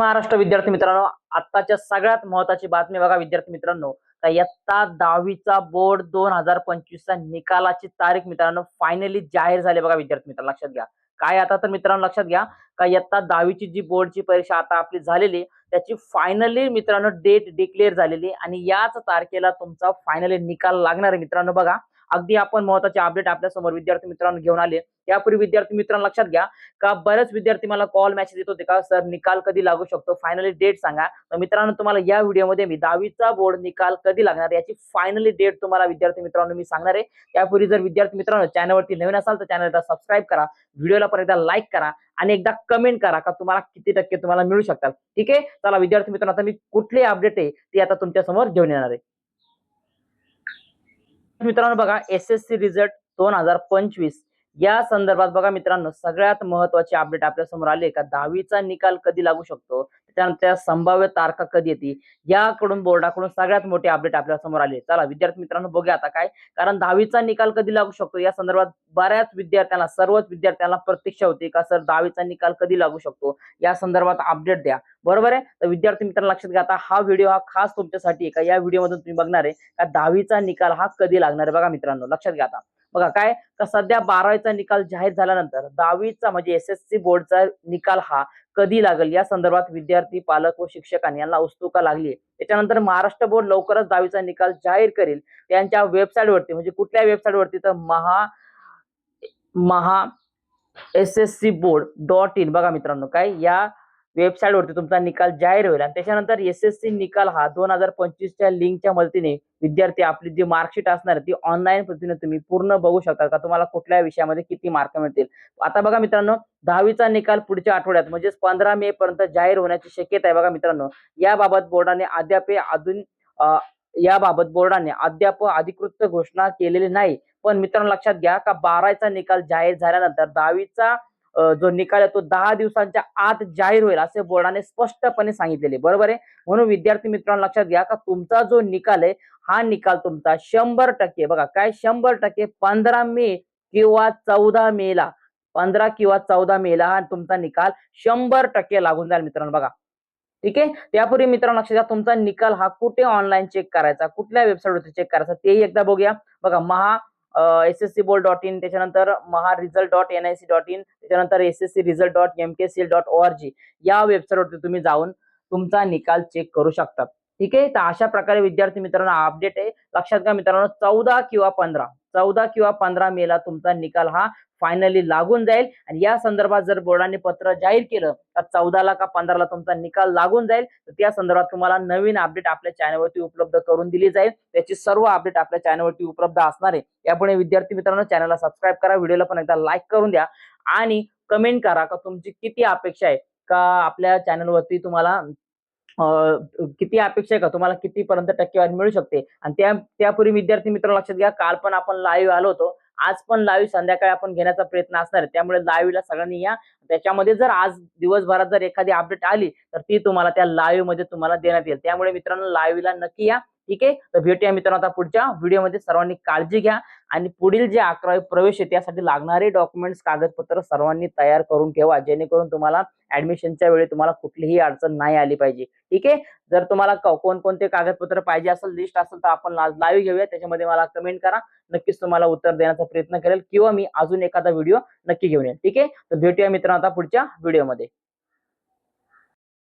महाराष्ट्र विद्यार्थी मित्रांनो आत्ताच्या सगळ्यात महत्वाची बातमी बघा विद्यार्थी मित्रांनो. का इयत्ता दहावीचा बोर्ड दोन हजार पंचवीसचा निकालाची तारीख मित्रांनो फायनली जाहीर झाली बघा विद्यार्थी मित्रांनो लक्षात घ्या. काय आता तर मित्रांनो लक्षात घ्या. का इयत्ता दहावीची जी बोर्डची परीक्षा आता आपली झालेली त्याची फायनली मित्रांनो डेट डिक्लेअर झालेली आणि याच तारखेला तुमचा फायनली निकाल लागणार आहे मित्रांनो बघा. अगदी आपण महत्त्वाचे अपडेट आपल्यासमोर विद्यार्थी मित्रांनो घेऊन आले. यापूर्वी विद्यार्थी मित्रांनो लक्षात घ्या का बरेच विद्यार्थी मला कॉल मेसेज येत होते का सर निकाल कधी लागू शकतो? फायनली डेट सांगा. तर मित्रांनो तुम्हाला या व्हिडिओमध्ये मी दहावीचा बोर्ड निकाल कधी लागणार याची फायनली डेट तुम्हाला विद्यार्थी मित्रांनो मी सांगणार आहे. त्यापूर्वी जर विद्यार्थी मित्रांनो चॅनलवरती नवीन असाल तर चॅनलला सबस्क्राईब करा व्हिडिओला पण एकदा लाईक करा आणि एकदा कमेंट करा का तुम्हाला किती टक्के तुम्हाला मिळू शकतात. ठीक आहे? चला विद्यार्थी मित्रांनो आता मी कुठली अपडेट आहे ते आता तुमच्यासमोर घेऊन येणार आहे. मित्रांनो बघा एस एस सी रिझल्ट दोन हजार पंचवीस. या संदर्भात बघा मित्रांनो सगळ्यात महत्वाची अपडेट आपल्यासमोर आली का? दहावीचा निकाल कधी लागू शकतो? त्यानंतर संभाव्य तारखा कधी येते याकडून बोर्डाकडून सगळ्यात मोठी अपडेट आपल्यासमोर आली चला विद्यार्थी मित्रांनो बघूया आता काय? कारण दहावीचा निकाल कधी लागू शकतो? या संदर्भात बऱ्याच विद्यार्थ्यांना सर्वच विद्यार्थ्यांना प्रतीक्षा होती का सर दहावीचा निकाल कधी लागू शकतो? या संदर्भात अपडेट द्या. बरोबर आहे? तर विद्यार्थी मित्रांनो लक्षात घ्या आता हा व्हिडिओ हा खास तुमच्यासाठी आहे का? या व्हिडिओमधून तुम्ही बघणार आहे का दहावीचा निकाल हा कधी लागणार आहे? बघा मित्रांनो लक्षात घ्या आता. बघा काय का सध्या बारावीचा निकाल जाहीर झाल्यानंतर दहावीचा म्हणजे एस एस सी बोर्डचा निकाल हा कधी लागेल? या संदर्भात विद्यार्थी पालक व शिक्षकांनी यांना उत्सुका लागली आहे त्याच्यानंतर महाराष्ट्र बोर्ड लवकरच दहावीचा निकाल जाहीर करेल. त्यांच्या वेबसाईट वरती म्हणजे कुठल्या वेबसाईट वरती तर Maha Maha S S C board dot in बघा मित्रांनो काय? या वेबसाईटवरती तुमचा निकाल जाहीर होईल. आणि त्याच्यानंतर एस एस सी निकाल हा दोन हजार पंचवीसच्या लिंकच्या मदतीने विद्यार्थी आपली जी मार्कशीट असणार ती ऑनलाईन पद्धतीने तुम्ही पूर्ण बघू शकता. का तुम्हाला कुठल्या विषयामध्ये किती मार्क मिळतील? आता बघा मित्रांनो दहावीचा निकाल पुढच्या आठवड्यात म्हणजेच पंधरा मे पर्यंत जाहीर होण्याची शक्यता आहे बघा मित्रांनो. याबाबत बोर्डाने अद्याप अजून याबाबत बोर्डाने अद्याप अधिकृत घोषणा केलेली नाही. पण मित्रांनो लक्षात घ्या का बारावीचा निकाल जाहीर झाल्यानंतर दहावीचा जो निकाल आहे तो दहा दिवसांच्या आत जाहीर होईल असे बोर्डाने स्पष्टपणे सांगितलेले बरोबर आहे? म्हणून विद्यार्थी मित्रांनो लक्षात घ्या का तुमचा जो निकाल आहे हा निकाल तुमचा शंभर टक्के बघा काय शंभर टक्के पंधरा मे किंवा चौदा मे ला पंधरा किंवा चौदा मे ला हा तुमचा निकाल शंभर टक्के लागून जाईल मित्रांनो बघा. ठीक आहे? त्यापूर्वी मित्रांनो लक्षात घ्या तुमचा निकाल हा कुठे ऑनलाईन चेक करायचा कुठल्या वेबसाईटवरती चेक करायचा तेही एकदा बघूया. बघा Maha S S C board dot in त्याच्यानंतर Maha result dot N I C dot in त्याच्यानंतर S S C result dot M K C L dot O R G या वेबसाईटवरती तुम्ही जाऊन तुमचा निकाल चेक करू शकतात ठीक आहे? तर अशा प्रकारे विद्यार्थी मित्रांनो अपडेट आहे. लक्षात घ्या मित्रांनो चौदा किंवा पंधरा. चौदा किंवा पंधरा मेला तुमचा निकाल हा फायनली लागून जाईल. आणि या संदर्भात जर बोर्डाने पत्र जाहीर केलं तर चौदाला का पंधराला तुमचा निकाल लागून जाईल. तर त्या संदर्भात तुम्हाला नवीन अपडेट आपल्या चॅनलवरती उपलब्ध करून दिली जाईल. त्याची सर्व अपडेट आपल्या चॅनलवरती उपलब्ध असणार आहे. यापुढे विद्यार्थी मित्रांनो चॅनलला सबस्क्राईब करा व्हिडिओला पण एकदा लाईक करून द्या. आणि कमेंट करा का तुमची किती अपेक्षा आहे का आपल्या चॅनलवरती तुम्हाला किती अपेक्षा आहे का? तुम्हाला कितीपर्यंत टक्केवारी मिळू शकते? आणि त्या त्यापूर्वी विद्यार्थी मित्र लक्षात घ्या काल पण आपण लाईव्ह आलो होतो. आज पण लाईव्ह संध्याकाळी आपण घेण्याचा प्रयत्न असणार आहे. त्यामुळे लाईव्हला सगळ्यांनी या. त्याच्यामध्ये जर आज दिवसभरात जर एखादी अपडेट आली तर ती तुम्हाला त्या लाईव्हमध्ये तुम्हाला देण्यात येईल. त्यामुळे मित्रांनो लाईव्हला नक्की या. ठीक आहे? तर भेटूया मित्रांनो आता पुढच्या व्हिडिओमध्ये. सर्वांनी काळजी घ्या आणि पुढील जे अकरावी प्रवेश आहे त्यासाठी लागणारे डॉक्युमेंट्स कागदपत्र सर्वांनी तयार करून ठेवा जेणेकरून तुम्हाला ऍडमिशनच्या वेळी तुम्हाला कुठलीही अडचण नाही आली पाहिजे. ठीक आहे? जर तुम्हाला कोणकोणते कागदपत्र पाहिजे असेल लिस्ट असेल तर आपण लावी लाईव्ह घेऊया. त्याच्यामध्ये मला कमेंट करा. नक्कीच तुम्हाला उत्तर देण्याचा प्रयत्न करेल किंवा मी अजून एखादा व्हिडिओ नक्की घेऊन येईल ठीक आहे? तर भेटूया मित्रांनो आता पुढच्या व्हिडिओमध्ये.